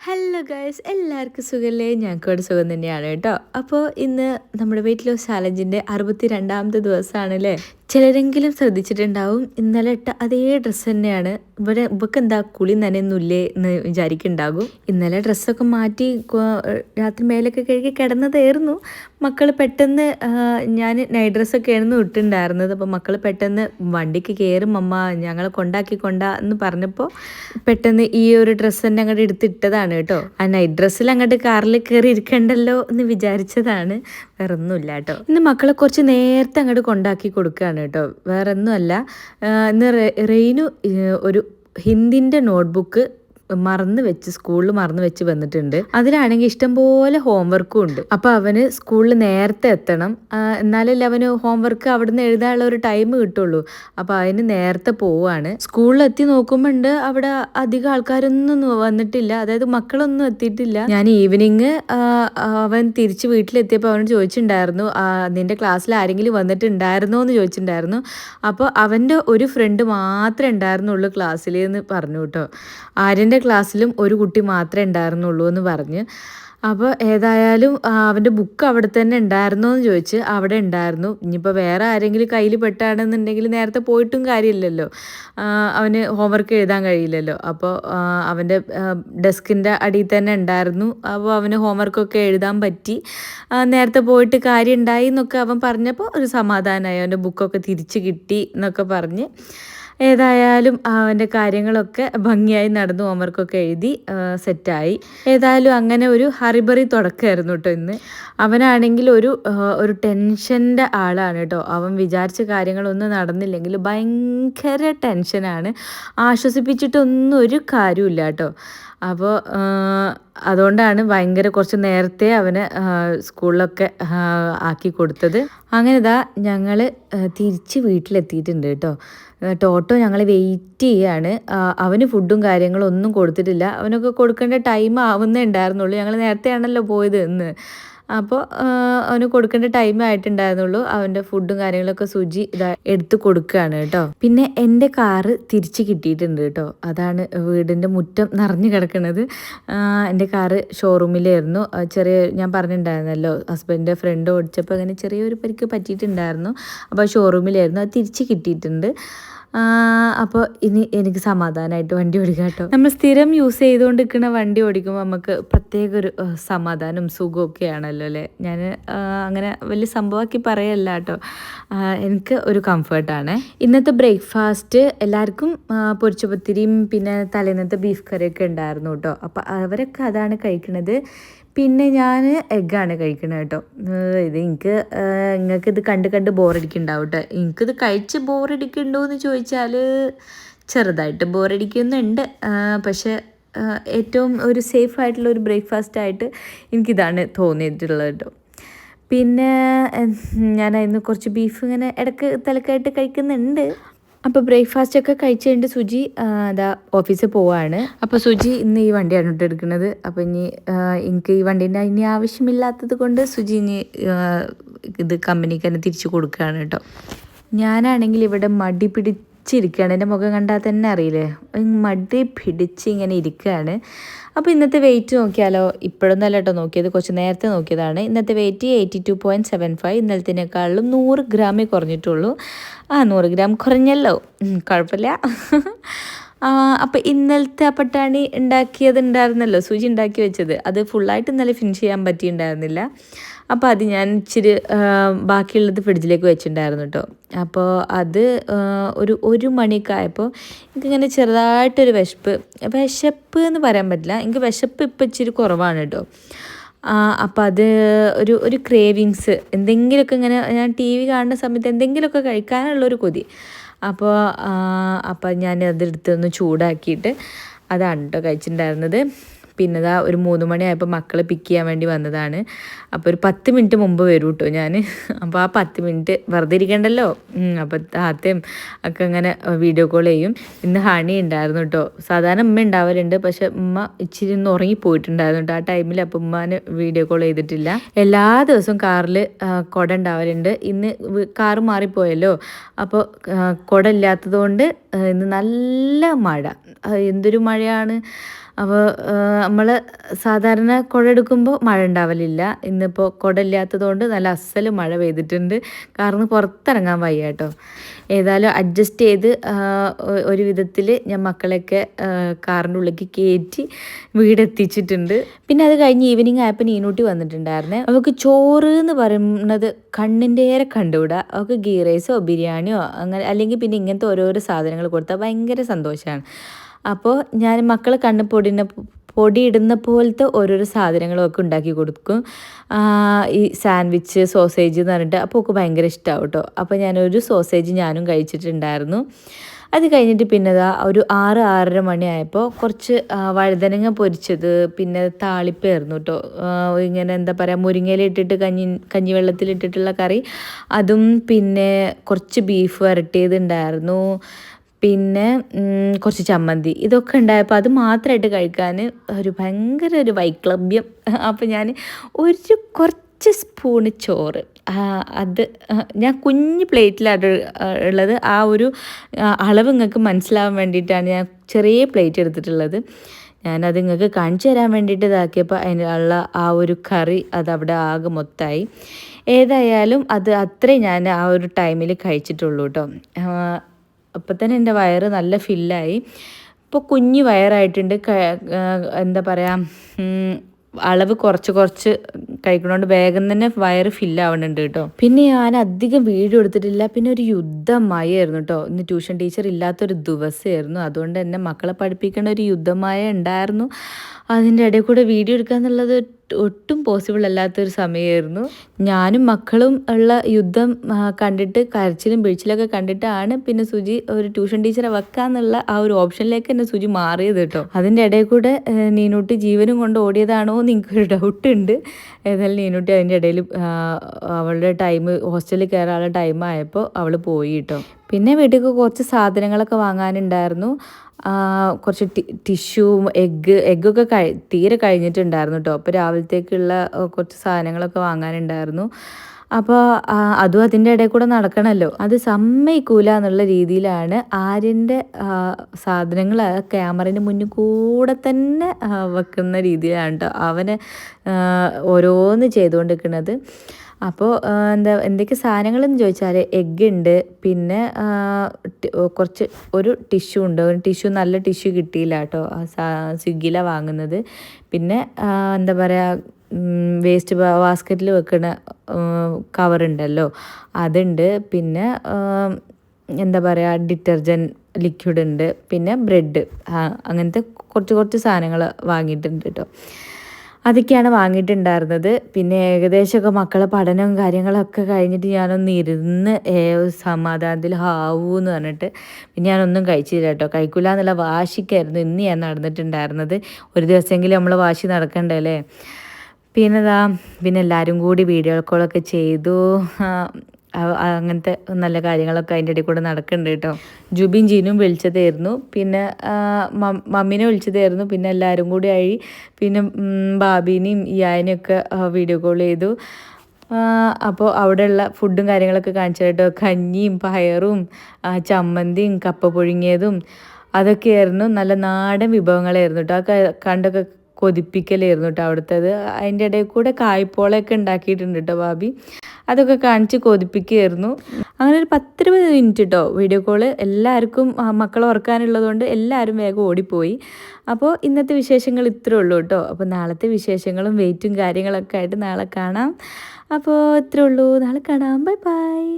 Hello guys എല്ലാവർക്കും സുഖമല്ലേ ഞങ്ങൾക്കോട് സുഖം തന്നെയാണ് കേട്ടോ. അപ്പോൾ ഇന്ന് നമ്മുടെ വെയിറ്റ് ലോസ് ചാലഞ്ചിന്റെ അറുപത്തി രണ്ടാമത്തെ ദിവസമാണല്ലേ? ചിലരെങ്കിലും ശ്രദ്ധിച്ചിട്ടുണ്ടാവും. ഇന്നലെ ഇട്ട അതേ ഡ്രസ്സ് തന്നെയാണ്. ഇവിടെ ഇവക്ക് എന്താ കുളി നനയൊന്നുമില്ലേ എന്ന് വിചാരിക്കുന്നുണ്ടാകും. ഇന്നലെ ഡ്രസ്സൊക്കെ മാറ്റി രാത്രി മേലൊക്കെ കഴുകി കിടന്നതായിരുന്നു. മക്കൾ പെട്ടെന്ന് ഞാൻ നൈറ്റ് ഡ്രസ്സൊക്കെ ആയിരുന്നു ഇട്ടുണ്ടായിരുന്നത് അപ്പോൾ മക്കൾ പെട്ടെന്ന് വണ്ടിക്ക് കയറും അമ്മ ഞങ്ങളെ കൊണ്ടാക്കി കൊണ്ടാ എന്ന് പറഞ്ഞപ്പോൾ പെട്ടെന്ന് ഈ ഒരു ഡ്രസ്സ് തന്നെ അങ്ങോട്ട് എടുത്തിട്ടതാണ് കേട്ടോ. ആ നൈറ്റ് ഡ്രസ്സിൽ അങ്ങോട്ട് കാറിൽ കയറി ഇരിക്കണ്ടല്ലോ എന്ന് വിചാരിച്ചതാണ്. വേറൊന്നുമില്ല കേട്ടോ. ഇന്ന് മക്കളെ കുറച്ച് നേരത്തെ അങ്ങോട്ട് കൊണ്ടാക്കി കൊടുക്കുകയാണ് കേട്ടോ. വേറെ ഒന്നുമല്ല ഇന്ന് റെയിനു ഒരു ഹിന്ദിന്റെ നോട്ട്ബുക്ക് മറന്ന് വെച്ച് സ്കൂളിൽ മറന്നു വെച്ച് വന്നിട്ടുണ്ട്. അതിലാണെങ്കിൽ ഇഷ്ടംപോലെ ഹോംവർക്കും ഉണ്ട്. അപ്പൊ അവന് സ്കൂളിൽ നേരത്തെ എത്തണം. എന്നാലല്ലേ അവന് ഹോംവർക്ക് അവിടുന്ന് എഴുതാനുള്ള ഒരു ടൈം കിട്ടുള്ളൂ. അപ്പൊ അതിന് നേരത്തെ പോവാണ്. സ്കൂളിൽ എത്തി നോക്കുമ്പോണ്ട് അവിടെ അധികം ആൾക്കാരൊന്നും വന്നിട്ടില്ല. അതായത് മക്കളൊന്നും എത്തിയിട്ടില്ല. ഞാൻ ഈവനിങ് അവൻ തിരിച്ച് വീട്ടിലെത്തിയപ്പോൾ അവനോട് ചോദിച്ചിട്ടുണ്ടായിരുന്നു "ആ, നിന്റെ ക്ലാസ്സിൽ ആരെങ്കിലും വന്നിട്ടുണ്ടായിരുന്നോ എന്ന് ചോദിച്ചിട്ടുണ്ടായിരുന്നു. അപ്പോൾ അവന്റെ ഒരു ഫ്രണ്ട് മാത്രമേ ഉണ്ടായിരുന്നുള്ളൂ ക്ലാസ്സിൽ എന്ന് പറഞ്ഞു കേട്ടോ. ആര്യന്റെ ക്ലാസ്സിലും ഒരു കുട്ടി മാത്രമേ ഉണ്ടായിരുന്നുള്ളൂ എന്ന് പറഞ്ഞ്. അപ്പോൾ ഏതായാലും അവന്റെ ബുക്ക് അവിടെ തന്നെ ഉണ്ടായിരുന്നോ എന്ന് ചോദിച്ച് അവിടെ ഉണ്ടായിരുന്നു. ഇനിയിപ്പോൾ വേറെ ആരെങ്കിലും കയ്യിൽ പെട്ടാണെന്നുണ്ടെങ്കിൽ നേരത്തെ പോയിട്ടും കാര്യമില്ലല്ലോ. അവന് ഹോംവർക്ക് എഴുതാൻ കഴിയില്ലല്ലോ. അപ്പോൾ അവന്റെ ഡെസ്കിന്റെ അടിയിൽ തന്നെ ഉണ്ടായിരുന്നു. അപ്പോൾ അവന് ഹോംവർക്കൊക്കെ എഴുതാൻ പറ്റി. നേരത്തെ പോയിട്ട് കാര്യം ഉണ്ടായി എന്നൊക്കെ അവൻ പറഞ്ഞപ്പോൾ ഒരു സമാധാനമായി അവന്റെ ബുക്കൊക്കെ തിരിച്ച് കിട്ടി എന്നൊക്കെ പറഞ്ഞ്. ഏതായാലും അവന്റെ കാര്യങ്ങളൊക്കെ ഭംഗിയായി നടന്നു ഹോംവർക്കൊക്കെ എഴുതി സെറ്റായി. ഏതായാലും അങ്ങനെ ഒരു ഹറിബറി തുടക്കമായിരുന്നു കേട്ടോ ഇന്ന്. അവനാണെങ്കിൽ ഒരു ഒരു ടെൻഷന്റെ ആളാണ് കേട്ടോ. അവൻ വിചാരിച്ച കാര്യങ്ങളൊന്നും നടന്നില്ലെങ്കിൽ ഭയങ്കര ടെൻഷനാണ്. ആശ്വസിപ്പിച്ചിട്ടൊന്നും ഒരു കാര്യമില്ല കേട്ടോ. അപ്പോൾ അതുകൊണ്ടാണ് ഭയങ്കര കുറച്ച് നേരത്തെ അവന് സ്കൂളിലൊക്കെ ആക്കി കൊടുത്തത്. അങ്ങനെ ഇതാ ഞങ്ങൾ തിരിച്ച് വീട്ടിലെത്തിയിട്ടുണ്ട് കേട്ടോ. ടോട്ടോ ഞങ്ങൾ വെയിറ്റ് ചെയ്യാണ്. അവന് ഫുഡും കാര്യങ്ങളും ഒന്നും കൊടുത്തിട്ടില്ല. അവനൊക്കെ കൊടുക്കേണ്ട ടൈം ആവുന്നേ ഉണ്ടായിരുന്നുള്ളൂ. ഞങ്ങൾ നേരത്തെയാണല്ലോ പോയത് ഇന്ന്. അപ്പോൾ അവന് കൊടുക്കേണ്ട ടൈം ആയിട്ടുണ്ടായിരുന്നുള്ളൂ. അവന്റെ ഫുഡും കാര്യങ്ങളൊക്കെ സുജി ഇതാ എടുത്ത് കൊടുക്കുകയാണ് കേട്ടോ. പിന്നെ എന്റെ കാറ് തിരിച്ച് കിട്ടിയിട്ടുണ്ട് കേട്ടോ. അതാണ് വീടിന്റെ മുറ്റം നിറഞ്ഞു കിടക്കുന്നത്. എന്റെ കാറ് ഷോറൂമിലായിരുന്നു ചെറിയ ഞാൻ പറഞ്ഞിട്ടുണ്ടായിരുന്നല്ലോ ഹസ്ബൻഡിന്റെ ഫ്രണ്ട് ഓടിച്ചപ്പോൾ അങ്ങനെ ചെറിയൊരു പരിക്ക് പറ്റിയിട്ടുണ്ടായിരുന്നു. അപ്പോൾ ഷോറൂമിലായിരുന്നു അത് തിരിച്ച് കിട്ടിയിട്ടുണ്ട്. അപ്പോൾ ഇനി എനിക്ക് സമാധാനമായിട്ട് വണ്ടി ഓടിക്കാം കേട്ടോ. നമ്മൾ സ്ഥിരം യൂസ് ചെയ്തുകൊണ്ട് നിൽക്കുന്ന വണ്ടി ഓടിക്കുമ്പോൾ നമുക്ക് പ്രത്യേക ഒരു സമാധാനം സുഖമൊക്കെ ആണല്ലോ അല്ലേ? ഞാൻ അങ്ങനെ വലിയ സംഭവമാക്കി പറയല്ല കേട്ടോ. എനിക്ക് ഒരു കംഫർട്ടാണ് ഇന്നത്തെ ബ്രേക്ക്ഫാസ്റ്റ് എല്ലാവർക്കും പൊരിച്ചപത്തിരിയും പിന്നെ തലേന്നത്തെ ബീഫ് കറിയൊക്കെ ഉണ്ടായിരുന്നു കേട്ടോ. അപ്പോൾ അവരൊക്കെ അതാണ് കഴിക്കുന്നത് പിന്നെ ഞാൻ എഗ്ഗാണ് കഴിക്കണത് കേട്ടോ ഇത് എനിക്ക് നിങ്ങൾക്ക് ഇത് കണ്ട് കണ്ട് ബോറടിക്കുന്നുണ്ടാവും കേട്ടോ എനിക്കിത് കഴിച്ച് ബോറടിക്കുന്നുണ്ടോ എന്ന് ചോദിച്ചാൽ ചെറുതായിട്ട് ബോറടിക്കുന്നുണ്ട്. പക്ഷെ ഏറ്റവും ഒരു സേഫ് ആയിട്ടുള്ള ഒരു ബ്രേക്ക്ഫാസ്റ്റ് ആയിട്ട് എനിക്കിതാണ് തോന്നിയിട്ടുള്ളത് കേട്ടോ പിന്നെ ഞാനതിന് കുറച്ച് ബീഫ് ഇങ്ങനെ ഇടയ്ക്ക് തലക്കായിട്ട് കഴിക്കുന്നുണ്ട്. അപ്പോൾ ബ്രേക്ക്ഫാസ്റ്റ് ഒക്കെ കഴിച്ച് സുജി അതാ ഓഫീസിൽ പോവാണ്. അപ്പോൾ സുജി ഇന്ന് ഈ വണ്ടിയാണ് കേട്ടോ എടുക്കുന്നത്. അപ്പോൾ ഇനി എനിക്ക് ഈ വണ്ടീന്റെ ഇനി ആവശ്യമില്ലാത്തത് കൊണ്ട് സുജി ഇനി ഇത് കമ്പനിക്ക് തന്നെ തിരിച്ചു കൊടുക്കുകയാണ് കേട്ടോ. ഞാനാണെങ്കിൽ ഇവിടെ മടി പിടിച്ചിരിക്കുകയാണ് എന്റെ മുഖം കണ്ടാൽ തന്നെ അറിയില്ലേ? മടി പിടിച്ച് ഇങ്ങനെ ഇരിക്കുകയാണ്. അപ്പോൾ ഇന്നത്തെ വെയിറ്റ് നോക്കിയാലോ? ഇപ്പോഴൊന്നല്ല കേട്ടോ നോക്കിയത്. കുറച്ച് നേരത്തെ നോക്കിയതാണ്. ഇന്നത്തെ weight eighty two point seven five ഇന്നലത്തിനേക്കാളും നൂറ് ഗ്രാമേ കുറഞ്ഞിട്ടുള്ളൂ. ആ നൂറ് ഗ്രാം കുറഞ്ഞല്ലോ. കുഴപ്പമില്ല. അപ്പോൾ ഇന്നലത്തെ ആ പട്ടാണി ഉണ്ടാക്കിയത് ഉണ്ടായിരുന്നല്ലോ സൂചി ഉണ്ടാക്കി വെച്ചത്. അത് ഫുള്ളായിട്ട് ഇന്നലെ ഫിനിഷ് ചെയ്യാൻ പറ്റിയിട്ടുണ്ടായിരുന്നില്ല. അപ്പോൾ അത് ഞാൻ ഇച്ചിരി ബാക്കിയുള്ളത് ഫ്രിഡ്ജിലേക്ക് വെച്ചിട്ടുണ്ടായിരുന്നു കേട്ടോ. അപ്പോൾ അത് ഒരു ഒരു മണിയൊക്കെ ആയപ്പോൾ എനിക്കിങ്ങനെ ചെറുതായിട്ടൊരു വിശപ്പ് വിശപ്പ് എന്ന് പറയാൻ പറ്റില്ല. എനിക്ക് വിശപ്പ് ഇപ്പം ഇച്ചിരി കുറവാണ് കേട്ടോ. അപ്പം അത് ഒരു ഒരു ക്രേവിങ്സ് എന്തെങ്കിലുമൊക്കെ ഇങ്ങനെ ഞാൻ ടി വി കാണുന്ന സമയത്ത് എന്തെങ്കിലുമൊക്കെ കഴിക്കാനുള്ളൊരു കൊതി. അപ്പോൾ അപ്പം ഞാൻ അതെടുത്തൊന്ന് ചൂടാക്കിയിട്ട് അതാണ് കേട്ടോ കഴിച്ചിട്ടുണ്ടായിരുന്നത്. പിന്നെ ഇതാ ഒരു മൂന്ന് മണിയായപ്പോൾ മക്കളെ പിക്ക് ചെയ്യാൻ വേണ്ടി വന്നതാണ്. അപ്പോൾ ഒരു പത്ത് മിനിറ്റ് മുമ്പ് വരും കേട്ടോ ഞാൻ അപ്പോൾ ആ പത്ത് മിനിറ്റ് വെറുതെ ഇരിക്കണ്ടല്ലോ. അപ്പോൾ താത്തയും ഒക്കെ അങ്ങനെ വീഡിയോ കോൾ ചെയ്യും. ഇന്ന് ഹണി ഉണ്ടായിരുന്നു കേട്ടോ സാധാരണ ഉമ്മ ഉണ്ടാവലുണ്ട് പക്ഷെ ഉമ്മ ഇച്ചിരി ഒന്ന് ഉറങ്ങിപ്പോയിട്ടുണ്ടായിരുന്നു കേട്ടോ ആ ടൈമിൽ അപ്പോൾ ഉമ്മാന് വീഡിയോ കോൾ ചെയ്തിട്ടില്ല. എല്ലാ ദിവസവും കാറിൽ കുട ഉണ്ടാവലുണ്ട് ഇന്ന് കാറ് മാറിപ്പോയല്ലോ. അപ്പോൾ കുട ഇല്ലാത്തത് കൊണ്ട് ഇന്ന് നല്ല മഴ. എന്തൊരു മഴയാണ്. അപ്പോൾ നമ്മൾ സാധാരണ കുഴ എടുക്കുമ്പോൾ മഴ ഉണ്ടാവലില്ല. ഇന്നിപ്പോൾ കുട ഇല്ലാത്തതുകൊണ്ട് നല്ല അസൽ മഴ പെയ്തിട്ടുണ്ട്. കാരണം പുറത്തിറങ്ങാൻ വയ്യ കേട്ടോ. ഏതായാലും അഡ്ജസ്റ്റ് ചെയ്ത് ഒരു വിധത്തിൽ ഞാൻ മക്കളെയൊക്കെ കാറിന്റെ ഉള്ളിലേക്ക് കയറ്റി വീടെത്തിച്ചിട്ടുണ്ട്. പിന്നെ അത് കഴിഞ്ഞ് ഈവനിങ് ആയപ്പോൾ നീനൂട്ടി വന്നിട്ടുണ്ടായിരുന്നേ. അവൾക്ക് ചോറ് എന്ന് പറയുന്നത് കണ്ണിന്റെ ഏറെ കണ്ടുവിടുക അവൾക്ക് ഗീ റൈസോ ബിരിയാണിയോ അങ്ങനെ അല്ലെങ്കിൽ പിന്നെ ഇങ്ങനത്തെ ഓരോരോ സാധനങ്ങൾ കൊടുത്താൽ ഭയങ്കര സന്തോഷമാണ് അപ്പോൾ ഞാൻ മക്കൾ കണ്ണ് പൊടിന പൊടിയിടുന്ന പോലത്തെ ഓരോരോ സാധനങ്ങളൊക്കെ ഉണ്ടാക്കി കൊടുക്കും. ഈ സാൻഡ്വിച്ച് സോസേജ് എന്ന് പറഞ്ഞിട്ട് അപ്പോൾ ഒക്കെ ഭയങ്കര ഇഷ്ടമാവും കേട്ടോ. അപ്പോൾ ഞാനൊരു സോസേജ് ഞാനും കഴിച്ചിട്ടുണ്ടായിരുന്നു. അത് കഴിഞ്ഞിട്ട് പിന്നെ അതാ ഒരു ആറ് ആറര മണിയായപ്പോൾ കുറച്ച് വഴുതനങ്ങ പൊരിച്ചത് പിന്നെ താളിപ്പായിരുന്നു കേട്ടോ. ഇങ്ങനെ എന്താ പറയുക മുരിങ്ങയിലിട്ടിട്ട് കഞ്ഞി കഞ്ഞിവെള്ളത്തിലിട്ടിട്ടുള്ള കറി. അതും പിന്നെ കുറച്ച് ബീഫ് വരട്ടിയതുണ്ടായിരുന്നു. പിന്നെ കുറച്ച് ചമ്മന്തി ഇതൊക്കെ ഉണ്ടായപ്പോൾ അത് മാത്രമായിട്ട് കഴിക്കാൻ ഒരു ഭയങ്കര ഒരു വൈക്ലഭ്യം. അപ്പോൾ ഞാൻ ഒരു കുറച്ച് സ്പൂണ് ചോറ്. അത് ഞാൻ കുഞ്ഞ് പ്ലേറ്റിലാണ് ഉള്ളത്. ആ ഒരു അളവ് നിങ്ങൾക്ക് മനസ്സിലാവാൻ വേണ്ടിയിട്ടാണ് ഞാൻ ചെറിയ പ്ലേറ്റ് എടുത്തിട്ടുള്ളത്. ഞാനത് നിങ്ങൾക്ക് കാണിച്ചു തരാൻ വേണ്ടിയിട്ട് ഇതാക്കിയപ്പോൾ അതിനുള്ള ആ ഒരു കറി അത് അവിടെ ആകെ മൊത്തമായി ഏതായാലും അത് അത്രയും ഞാൻ ആ ഒരു ടൈമിൽ കഴിച്ചിട്ടുള്ളൂ കേട്ടോ അപ്പം തന്നെ എന്റെ വയറ് നല്ല ഫില്ലായി. ഇപ്പോൾ കുഞ്ഞു വയറായിട്ടുണ്ട്. എന്താ പറയുക അളവ് കുറച്ച് കുറച്ച് കഴിക്കണോണ്ട് വേഗം തന്നെ വയറ് ഫില്ലാവുന്നുണ്ട് കേട്ടോ. പിന്നെ ഞാൻ അധികം വീഡിയോ എടുത്തിട്ടില്ല. പിന്നെ ഒരു യുദ്ധമായിരുന്നു കേട്ടോ. ഇന്ന് ട്യൂഷൻ ടീച്ചർ ഇല്ലാത്തൊരു ദിവസമായിരുന്നു. അതുകൊണ്ട് തന്നെ മക്കളെ പഠിപ്പിക്കേണ്ട ഒരു യുദ്ധമായ ഉണ്ടായിരുന്നു. അതിന്റെ ഇടയിൽ കൂടെ വീഡിയോ എടുക്കുക എന്നുള്ളത് ഒട്ടും പോസിബിൾ അല്ലാത്തൊരു സമയമായിരുന്നു ഞാനും മക്കളും ഉള്ള യുദ്ധം കണ്ടിട്ട് കരച്ചിലും പിഴിച്ചിലൊക്കെ കണ്ടിട്ടാണ് പിന്നെ സുജി ഒരു ട്യൂഷൻ ടീച്ചറെ വെക്കാന്നുള്ള ആ ഒരു ഓപ്ഷനിലേക്ക് തന്നെ സുജി മാറിയത് കേട്ടോ. അതിന്റെ ഇടയിൽ കൂടെ നീനൂട്ടി ജീവനും കൊണ്ട് ഓടിയതാണോ എന്ന് എനിക്കൊരു ഡൗട്ട് ഉണ്ട്. ഏതായാലും നീനൂട്ടി അതിന്റെ ഇടയിൽ അവളുടെ ടൈം ഹോസ്റ്റലിൽ കയറാനുള്ള ടൈം ആയപ്പോൾ അവൾ പോയി കേട്ടോ. പിന്നെ വീട്ടിൽ കുറച്ച് സാധനങ്ങളൊക്കെ വാങ്ങാനുണ്ടായിരുന്നു. കുറച്ച് ടിഷ്യൂ എഗ്ഗ് എഗ്ഗൊക്കെ കഴി തീരെ കഴിഞ്ഞിട്ടുണ്ടായിരുന്നു കേട്ടോ അപ്പോൾ രാവിലത്തേക്കുള്ള കുറച്ച് സാധനങ്ങളൊക്കെ വാങ്ങാനുണ്ടായിരുന്നു. അപ്പോൾ അതും അതിന്റെ ഇടയിൽ കൂടെ നടക്കണമല്ലോ അത് സമ്മതിക്കൂല എന്നുള്ള രീതിയിലാണ് ആര്യന്റെ സാധനങ്ങൾ ക്യാമറേന്റെ മുന്നിൽ കൂടെ തന്നെ വെക്കുന്ന രീതിയിലാണ് കേട്ടോ അവന് ഓരോന്ന് ചെയ്തുകൊണ്ടിരിക്കുന്നത്. അപ്പോൾ എന്താ എന്തൊക്കെ സാധനങ്ങളെന്ന് ചോദിച്ചാൽ എഗ്ഗ് ഉണ്ട് പിന്നെ കുറച്ച് ഒരു ടിഷ്യൂ ഉണ്ട്. ഒരു ടിഷ്യൂ നല്ല ടിഷ്യൂ കിട്ടിയില്ല കേട്ടോ സ്വിഗ്ഗിയിലാണ് വാങ്ങുന്നത്. പിന്നെ എന്താ പറയുക വേസ്റ്റ് ബാസ്ക്കറ്റിൽ വെക്കുന്ന കവറുണ്ടല്ലോ അതുണ്ട്. പിന്നെ എന്താ പറയുക ഡിറ്റർജന്റ് ലിക്വിഡ് ഉണ്ട് പിന്നെ ബ്രെഡ് അങ്ങനത്തെ കുറച്ച് കുറച്ച് സാധനങ്ങൾ വാങ്ങിയിട്ടുണ്ട് കേട്ടോ. അതൊക്കെയാണ് വാങ്ങിയിട്ടുണ്ടായിരുന്നത്. പിന്നെ ഏകദേശമൊക്കെ മക്കളെ പഠനവും കാര്യങ്ങളൊക്കെ കഴിഞ്ഞിട്ട് ഞാനൊന്ന് ഇരുന്ന് സമാധാനത്തിൽ ഹാവൂ എന്ന് പറഞ്ഞിട്ട് പിന്നെ ഞാനൊന്നും കഴിച്ചില്ല കേട്ടോ. കഴിക്കില്ല എന്നുള്ള വാശിക്കായിരുന്നു. ഇന്ന് ഞാൻ നടന്നിട്ടുണ്ടായിരുന്നത്. ഒരു ദിവസമെങ്കിലും നമ്മൾ വാശി നടക്കണ്ടല്ലേ പിന്നെ ഇതാ പിന്നെ എല്ലാവരും കൂടി വീഡിയോ കോളൊക്കെ ചെയ്തു. അങ്ങനത്തെ നല്ല കാര്യങ്ങളൊക്കെ അതിന്റെ ഇടയിൽ കൂടെ നടക്കുന്നുണ്ട് കേട്ടോ. ജുബിൻ ജീനും വിളിച്ചതായിരുന്നു. പിന്നെ മമ്മീനെ വിളിച്ചതായിരുന്നു. പിന്നെ എല്ലാവരും കൂടി ആയി. പിന്നെ ബാബീനെയും ഇയാനെയൊക്കെ വീഡിയോ കോൾ ചെയ്തു. അപ്പോൾ അവിടെയുള്ള ഫുഡും കാര്യങ്ങളൊക്കെ കാണിച്ചു കേട്ടോ. കഞ്ഞിയും പയറും ചമ്മന്തിയും കപ്പ പുഴുങ്ങിയതും അതൊക്കെയായിരുന്നു. നല്ല നാടൻ വിഭവങ്ങളായിരുന്നു കേട്ടോ. ആ കണ്ടൊക്കെ കൊതിപ്പിക്കലായിരുന്നു കേട്ടോ അവിടുത്തേത്. അതിന്റെ ഇടയിൽ കൂടെ കായ്പോളയൊക്കെ ഉണ്ടാക്കിയിട്ടുണ്ട് കേട്ടോ ബാബി അതൊക്കെ കാണിച്ച് കൊതിപ്പിക്കുകയായിരുന്നു. അങ്ങനെ ഒരു പത്തിരുപത് മിനിറ്റ് കേട്ടോ വീഡിയോ കോൾ എല്ലാവർക്കും മക്കളെ ഓർക്കാനുള്ളതുകൊണ്ട് എല്ലാവരും വേഗം ഓടിപ്പോയി. അപ്പോൾ ഇന്നത്തെ വിശേഷങ്ങൾ ഇത്രേ ഉള്ളൂ കേട്ടോ അപ്പോൾ നാളത്തെ വിശേഷങ്ങളും വെയിറ്റും കാര്യങ്ങളൊക്കെ ആയിട്ട് നാളെ കാണാം. അപ്പോൾ ഇത്രേ ഉള്ളൂ. നാളെ കാണാം. Bye bye